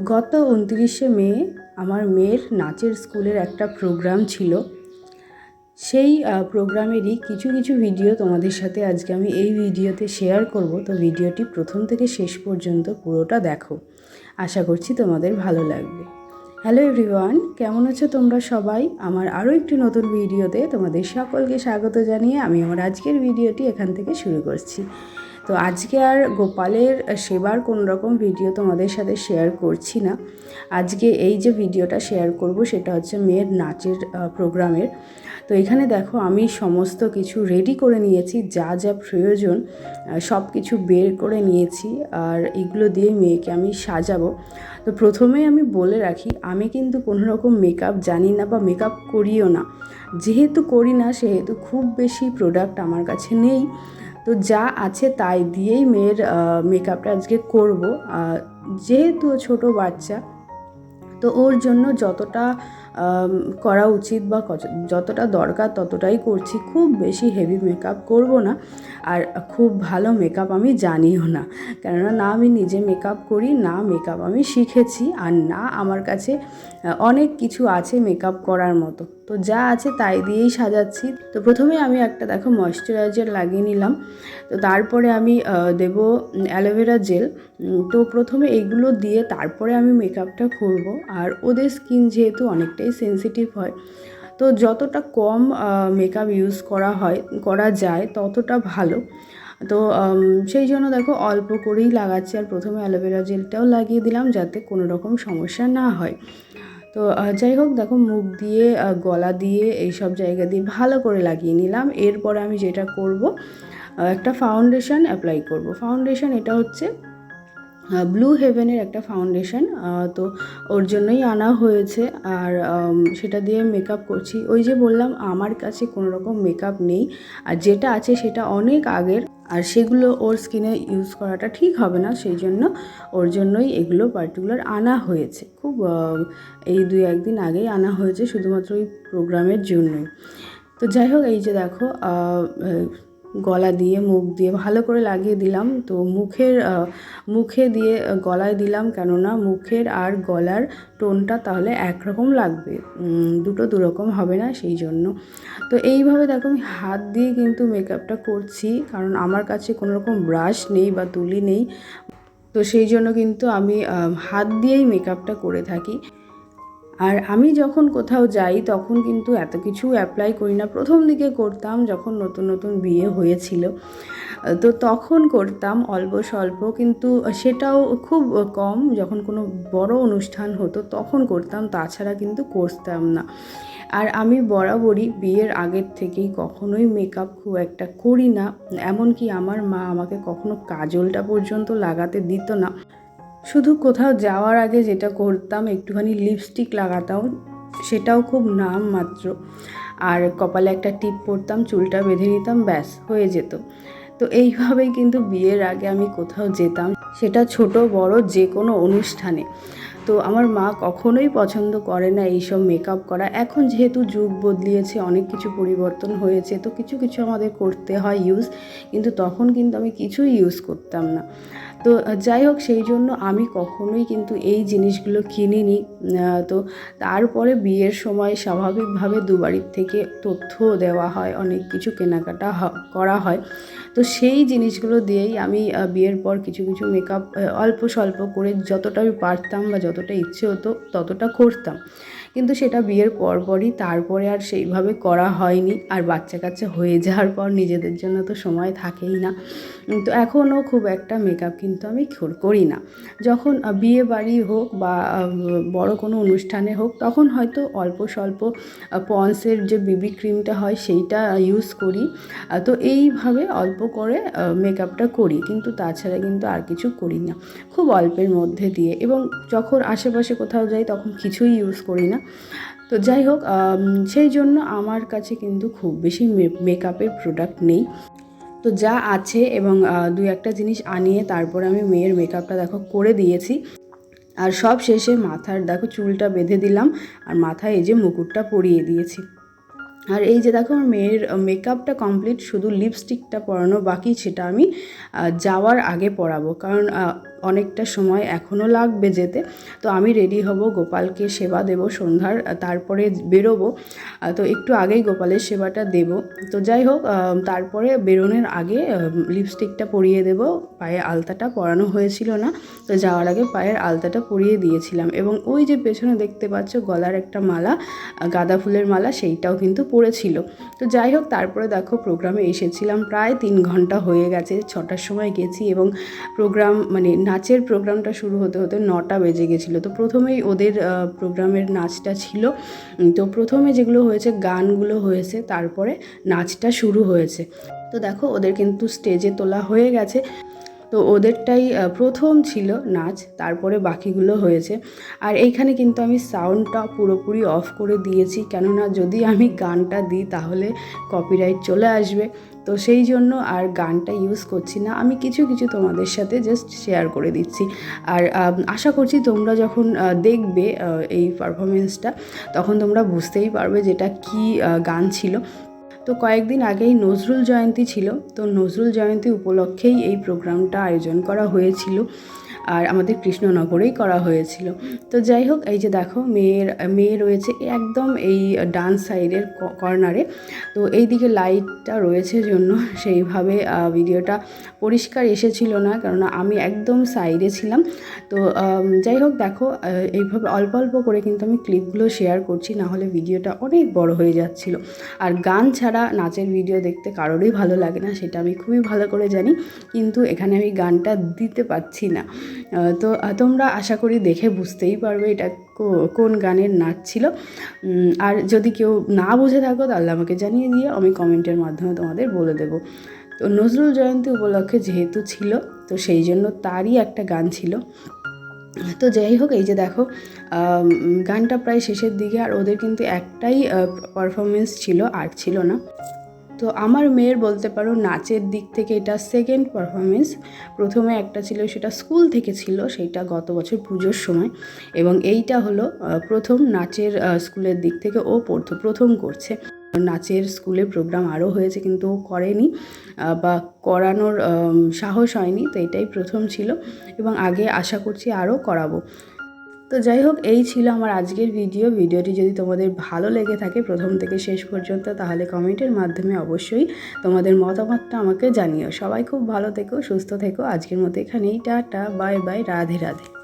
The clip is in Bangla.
গত উনত্রিশে মে আমার মেয়ের নাচের স্কুলের একটা প্রোগ্রাম ছিল। সেই প্রোগ্রামেরই কিছু কিছু ভিডিও তোমাদের সাথে আজকে আমি এই ভিডিওতে শেয়ার করব। তো ভিডিওটি প্রথম থেকে শেষ পর্যন্ত পুরোটা দেখো। আশা করছি তোমাদের ভালো লাগবে। হ্যালো এভরিওয়ান কেমন আছো তোমরা সবাই? আমার আরও একটি নতুন ভিডিওতে তোমাদের সকলকে স্বাগত জানিয়ে আমি আমার আজকের ভিডিওটি এখান থেকে শুরু করছি। তো আজকে আর গোপালের সেবার কোনো রকম ভিডিও তোমাদের সাথে শেয়ার করছি না। আজকে এই যে ভিডিওটা শেয়ার করব, সেটা হচ্ছে মেয়ের নাচের প্রোগ্রামের। তো এখানে দেখো, আমি সমস্ত কিছু রেডি করে নিয়েছি, যা যা প্রয়োজন সব কিছু বের করে নিয়েছি, আর এগুলো দিয়ে মেয়েকে আমি সাজাবো। তো প্রথমে আমি বলে রাখি, আমি কিন্তু কোনো রকম মেকআপ জানি না বা মেকআপ করিও না। যেহেতু করি না, সেহেতু খুব বেশি প্রোডাক্ট আমার কাছে নেই। তো যা আছে তাই দিয়েই মেয়ের মেকআপটা আজকে করব। যেহেতু ছোটো বাচ্চা, তো ওর জন্য যতটা করা উচিত বা যতটা দরকার ততটাই করছি। খুব বেশি হেভি মেকআপ করব না। আর খুব ভালো মেকআপ আমি জানিও না। কেননা না আমি নিজে মেকআপ করি, না মেকআপ আমি শিখেছি। আর না আমার কাছে অনেক কিছু আছে মেকআপ করার মতো। তো যা আছে তাই দিয়েই সাজাচ্ছি। তো প্রথমে আমি একটা দেখো ময়শ্চারাইজার লাগিয়ে নিলাম। তো তারপরে আমি দেব অ্যালোভেরা জেল তো প্রথমে এগুলো দিয়ে তারপরে আমি মেকআপটা করব। আর ওদের স্কিন যেহেতু অনেকটাই সেনসিটিভ হয়, তো যতটা কম মেকআপ ইউজ করা হয়, করা যায় ততটা ভালো। তো সেই জন্য দেখো অল্প করেই লাগাচ্ছি। আর প্রথমে অ্যালোভেরা জেলটাও লাগিয়ে দিলাম যাতে কোনো রকম সমস্যা না হয়। তো যাই হোক, দেখো মুখ দিয়ে গলা দিয়ে এই সব জায়গা দিয়ে ভালো করে লাগিয়ে নিলাম। এরপরে আমি যেটা করব একটা ফাউন্ডেশন অ্যাপ্লাই করব। ফাউন্ডেশন এটা হচ্ছে ব্লু হেভেনের একটা ফাউন্ডেশন তো ওর জন্যই আনা হয়েছে। আর সেটা দিয়ে মেকআপ করছি। ওই যে বললাম, আমার কাছে কোনো রকম মেকআপ নেই। আর যেটা আছে সেটা অনেক আগের। আর সেগুলো ওর স্কিনে ইউজ করাটা ঠিক হবে না, সেই জন্য ওর জন্যই এগুলো পার্টিকুলার আনা হয়েছে। খুব এই দুই একদিন আগেই আনা হয়েছে শুধুমাত্র ওই প্রোগ্রামের জন্যই। তো যাই হোক, এই যে দেখো গলা দিয়ে, মুখ দিয়ে ভালো করে লাগিয়ে দিলাম। তো মুখের মুখে দিয়ে গলায় দিলাম কেননা মুখের আর গলার টোনটা তাহলে একরকম লাগবে। দুটো দুরকম হবে না সেই জন্য। তো এইভাবে দেখো আমি হাত দিয়ে কিন্তু মেকআপটা করছি, কারণ আমার কাছে কোনো রকম ব্রাশ নেই বা তুলি নেই। তো সেই জন্য কিন্তু আমি হাত দিয়েই মেকআপটা করে থাকি। আর আমি যখন কোথাও যাই, তখন কিন্তু এত কিছু অ্যাপ্লাই করি না। প্রথম দিকে করতাম যখন নতুন নতুন বিয়ে হয়েছিল। তো তখন করতাম অল্প স্বল্প, কিন্তু সেটাও খুব কম। যখন কোনো বড় অনুষ্ঠান হতো, তখন করতাম। তাছাড়া কিন্তু করতাম না। আর আমি বরাবরই বিয়ের আগের থেকেই কখনোই মেকআপ খুব একটা করি না। এমনকি আমার মা আমাকে কখনো কাজলটা পর্যন্ত লাগাতে দিত না। শুধু কোথাও যাওয়ার আগে যেটা করতাম, একটুখানি লিপস্টিক লাগাতাম, সেটাও খুব নাম মাত্র। আর কপালে একটা টিপ পরতাম, চুলটা বেঁধে নিতাম, ব্যাস, হয়ে যেত। তো এইভাবেই কিন্তু বিয়ের আগে আমি কোথাও যেতাম, সেটা ছোট, বড় যে কোনো অনুষ্ঠানে। তো আমার মা কখনোই পছন্দ করে না এইসব মেকআপ করা। এখন যেহেতু যুগ বদলিয়েছে, অনেক কিছু পরিবর্তন হয়েছে, তো কিছু কিছু আমাদের করতে হয় ইউজ কিন্তু তখন কিন্তু আমি কিছুই ইউজ করতাম না। তো যাই হোক, সেই জন্য আমি কখনোই কিন্তু এই জিনিসগুলো কিনিনি। তো তারপরে বিয়ের সময় স্বাভাবিকভাবে দুবাড়ির থেকে তথ্য দেওয়া হয়, অনেক কিছু কেনাকাটা করা হয়। তো সেই জিনিসগুলো দিয়েই আমি বিয়ের পর কিছু কিছু মেকআপ অল্প স্বল্প করে যতটা আমি পারতাম বা যতটা ইচ্ছে হতো ততটা করতাম। কিন্তু সেটা বিয়ের পরপরই, তারপরে আর সেইভাবে করা হয়নি। আর বাচ্চা কাচ্চা হয়ে যাওয়ার পর নিজেদের জন্য তো সময় থাকেই না। তো এখনও খুব একটা মেকআপ কিন্তু আমি কর- না। যখন বিয়ে বাড়ি হোক বা বড় কোনো অনুষ্ঠানে হোক, তখন হয়তো অল্প স্বল্প পন্সের যে বিবি ক্রিমটা হয় সেইটা ইউজ করি। তো এইভাবে অল্প করে মেকআপটা করি। কিন্তু তাছাড়া কিন্তু আর কিছু করি না। খুব অল্পের মধ্যে দিয়ে। এবং যখন আশেপাশে কোথাও যাই, তখন কিছুই ইউজ করি না। তো যাই হোক সেই জন্য আমার কাছে কিন্তু খুব বেশি মেকআপের প্রোডাক্ট নেই। তো যা আছে এবং দুই একটা জিনিস আনিয়ে তারপর আমি মেয়ের মেকআপটা দেখো করে দিয়েছি। আর সব শেষে মাথার দেখো চুলটা বেঁধে দিলাম আর মাথায় এই যে মুকুটটা পরিয়ে দিয়েছি। আর এই যে দেখো আমার মেয়ের মেকআপটা কমপ্লিট শুধু লিপস্টিকটা পরানো বাকি, সেটা আমি যাওয়ার আগে পরাবো। কারণ অনেকটা সময় এখনও লাগবে যেতে। তো আমি রেডি হব, গোপালকে সেবা দেব সন্ধ্যার তারপরে বেরোবো। তো একটু আগেই গোপালের সেবাটা দেব। তো যাই হোক তারপরে বেরোনোর আগে লিপস্টিকটা পরিয়ে দেব। পায়ে আলতাটা পরানো হয়েছিল না, তো যাওয়ার আগে পায়ের আলতাটা পরিয়ে দিয়েছিলাম। এবং ওই যে পেছনে দেখতে পাচ্ছ গলার একটা মালা গাঁদা ফুলের মালা, সেইটাও কিন্তু পড়েছিল তো যাই হোক, তারপরে দেখো প্রোগ্রামে এসেছিলাম। প্রায় তিন ঘণ্টা হয়ে গেছে, ছটার সময় গেছি এবং প্রোগ্রাম মানে নাচের প্রোগ্রামটা শুরু হতে হতে নটা বেজে গেছিল। তো প্রথমেই ওদের প্রোগ্রামের নাচটা ছিল। তো প্রথমে যেগুলো হয়েছে, গানগুলো হয়েছে, তারপরে নাচটা শুরু হয়েছে। তো দেখো, ওদের কিন্তু স্টেজে তোলা হয়ে গেছে। তো ওদেরটাই প্রথম ছিল নাচ, তারপরে বাকিগুলো হয়েছে। আর এইখানে কিন্তু আমি সাউন্ডটা পুরোপুরি অফ করে দিয়েছি, কেননা যদি আমি গানটা দিই তাহলে কপিরাইট চলে আসবে। তো সেই জন্য আর গানটা ইউজ করছি না। আমি কিছু কিছু তোমাদের সাথে জাস্ট শেয়ার করে দিচ্ছি। আর আশা করছি তোমরা যখন দেখবে এই পারফরমেন্সটা তখন তোমরা বুঝতেই পারবে যেটা কি গান ছিল। তো কয়েকদিন আগেই নজরুল জয়ন্তী ছিল। তো নজরুল জয়ন্তী উপলক্ষেই এই প্রোগ্রামটা আয়োজন করা হয়েছিল। আর আমাদের কৃষ্ণনগরেই করা হয়েছিল। তো যাই হোক, এই যে দেখো, মেয়ের, মেয়ে রয়েছে একদম এই ডান সাইডের কর্নারে। তো এই দিকে লাইটটা রয়েছে জন্য, সেইভাবে ভিডিওটা পরিষ্কার এসেছিল না, কেননা আমি একদম সাইডে ছিলাম। তো যাই হোক, দেখো এইভাবে অল্প অল্প করে কিন্তু আমি ক্লিপগুলো শেয়ার করছি, না হলে ভিডিওটা অনেক বড় হয়ে যাচ্ছিল। আর গান ছাড়া নাচের ভিডিও দেখতে কারোরই ভালো লাগে না, সেটা আমি খুবই ভালো করে জানি, কিন্তু এখানে আমি গানটা দিতে পারছি না। তো তোমরা আশা করি দেখে বুঝতেই পারবে এটা কোন গানের নাচ ছিল। আর যদি কেউ না বুঝে থাকো, তাহলে আমাকে জানিয়ে দিয়ে আমি কমেন্টের মাধ্যমে তোমাদের বলে দেবো। তো নজরুল জয়ন্তী উপলক্ষে যেহেতু ছিল, তো সেই জন্য তারই একটা গান ছিল। তো যাই হোক, এই যে দেখো গানটা প্রায় শেষের দিকে, আর ওদের কিন্তু একটাই পারফরমেন্স ছিল, আর ছিল না। তো আমার মেয়ের বলতে পারো নাচের দিক থেকে এটা সেকেন্ড পারফরমেন্স প্রথমে একটা ছিল, সেটা স্কুল থেকে ছিল, সেইটা গত বছর পুজোর সময়। এবং এইটা হলো প্রথম নাচের স্কুলের দিক থেকে ও পড়তো, প্রথম করছে। নাচের স্কুলে প্রোগ্রাম আরও হয়েছে, কিন্তু ও করেনি বা করানোর সাহস হয়নি, তো এটাই প্রথম ছিল। এবং আগে আশা করছি আরও করাবো। তো যাই হোক, এই ছিল আমার আজকের ভিডিও ভিডিওটি যদি তোমাদের ভালো লেগে থাকে প্রথম থেকে শেষ পর্যন্ত, তাহলে কমেন্টের মাধ্যমে অবশ্যই তোমাদের মতামতটা আমাকে জানিও। সবাই খুব ভালো থেকো, সুস্থ থেকো। আজকের মতো এখানেই। Tata, bye bye, Radhe Radhe.